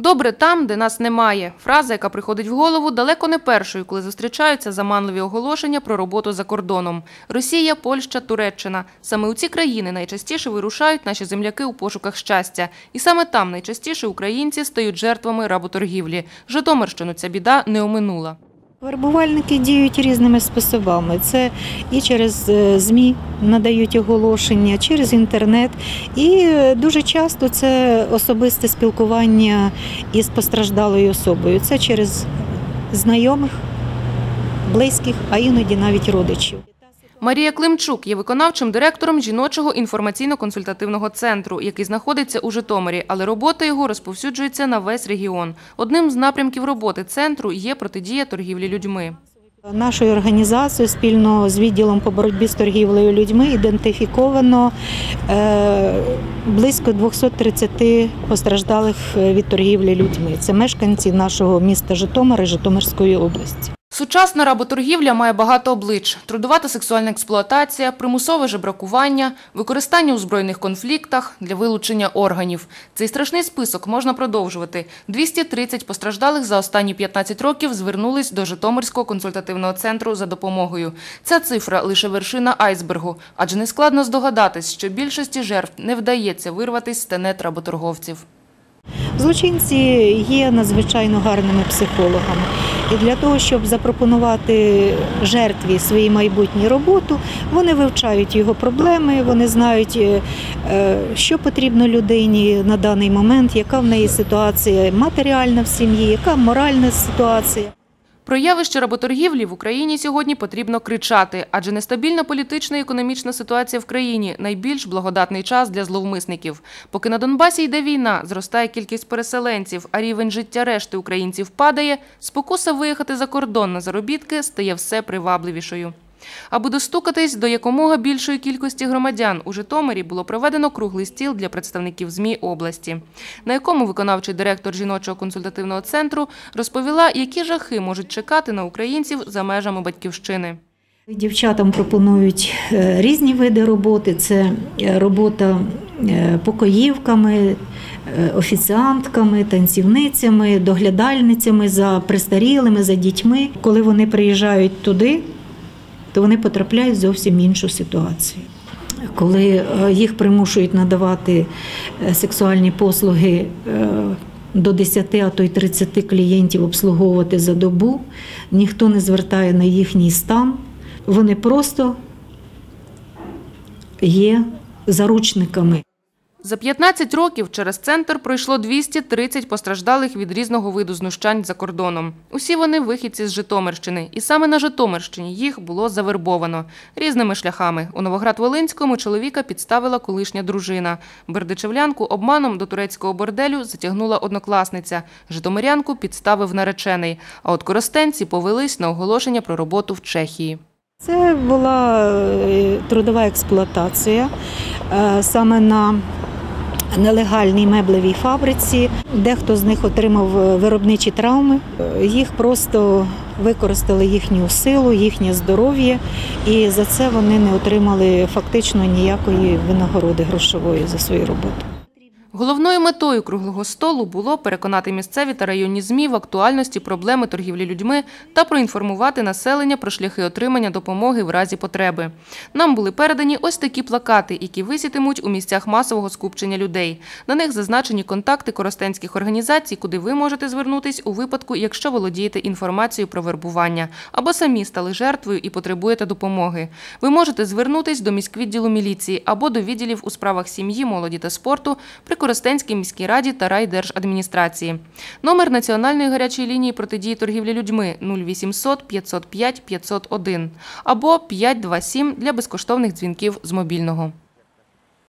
Добре там, де нас немає. Фраза, яка приходить в голову, далеко не першою, коли зустрічаються заманливі оголошення про роботу за кордоном. Росія, Польща, Туреччина. Саме у ці країни найчастіше вирушають наші земляки у пошуках щастя. І саме там найчастіше українці стають жертвами работоргівлі. Житомирщину ця біда не оминула. Вербувальники діють різними способами. Це і через е, ЗМІ надають оголошення, через інтернет. І е, дуже часто це особисте спілкування із постраждалою особою. Це через знайомих, близьких, а іноді навіть родичів. Марія Климчук є виконавчим директором жіночого інформаційно-консультативного центру, який знаходиться у Житомирі, але робота його розповсюджується на весь регіон. Одним з напрямків роботи центру є протидія торгівлі людьми. Нашою організацією спільно з відділом по боротьбі з торгівлею людьми ідентифіковано е, близько 230 постраждалих е, від торгівлі людьми. Це мешканці нашого міста Житомира Житомирської області. Сучасна работоргівля має багато облич: трудова та сексуальна експлуатація, примусове жебракування, використання у збройних конфліктах для вилучення органів. Цей страшний список можна продовжувати. 230 постраждалих за останні 15 років звернулись до Житомирського консультативного центру за допомогою. Ця цифра лише вершина айсбергу, адже нескладно здогадатись, що більшості жертв не вдається вирватися з тенет работорговців. Злочинці є надзвичайно гарними психологами. І для того, щоб запропонувати жертві свої майбутні роботу, вони вивчають його проблеми, вони знають, е, е, що потрібно людині на даний момент, яка в неї ситуація матеріальна в сім'ї, яка моральна ситуація. Про явище работоргівлі в Україні сьогодні потрібно кричати, адже нестабільна політична і економічна ситуація в країні – найбільш благодатний час для зловмисників. Поки на Донбасі йде війна, зростає кількість переселенців, а рівень життя решти українців падає, спокуса виїхати за кордон на заробітки стає все привабливішою. Аби достукатись до якомога більшої кількості громадян, у Житомирі було проведено круглий стіл для представників ЗМІ області, на якому виконавчий директор жіночого консультативного центру розповіла, які жахи можуть чекати на українців за межами батьківщини. Дівчатам пропонують е, різні види роботи: це е, робота е, покоївками, офіціантками, танцівницями, доглядальницями за престарілими, за дітьми. Коли вони приїжджають туди, то вони потрапляють в зовсім іншу ситуацію. Коли е, їх примушують надавати е, сексуальні послуги е, до 10, а то й 30 клієнтів обслуговувати за добу, ніхто не звертає на їхній стан. Вони просто є заручниками. За 15 років через центр пройшло 230 постраждалих від різного виду знущань за кордоном. Усі вони вихідці з Житомирщини. І саме на Житомирщині їх було завербовано різними шляхами. У Новоград-Волинському чоловіка підставила колишня дружина. Бердичевлянку обманом до турецького борделю затягнула однокласниця. Житомирянку підставив наречений. А от коростенці повелись на оголошення про роботу в Чехії. Це була е, трудова експлуатація е, саме на нелегальній меблевій фабриці. Дехто з них отримав е, виробничі травми. Е, Їх просто використали їхню силу, їхнє здоров'я, і за це вони не отримали фактично ніякої винагороди грошової за свою роботу. Головною метою круглого столу було переконати місцеві та районні ЗМІ в актуальності проблеми торгівлі людьми та проінформувати населення про шляхи отримання допомоги в разі потреби. Нам були передані ось такі плакати, які висітимуть у місцях масового скупчення людей. На них зазначені контакти коростенських організацій, куди ви можете звернутись у випадку, якщо володієте інформацією про вербування або самі стали жертвою і потребуєте допомоги. Ви можете звернутись до міськвідділу міліції або до відділів у справах сім'ї, молоді та спорту при Коростенській міській раді та райдержадміністрації. Номер національної гарячої лінії протидії торгівлі людьми 0800 505 501 або 527 для безкоштовних дзвінків з мобільного.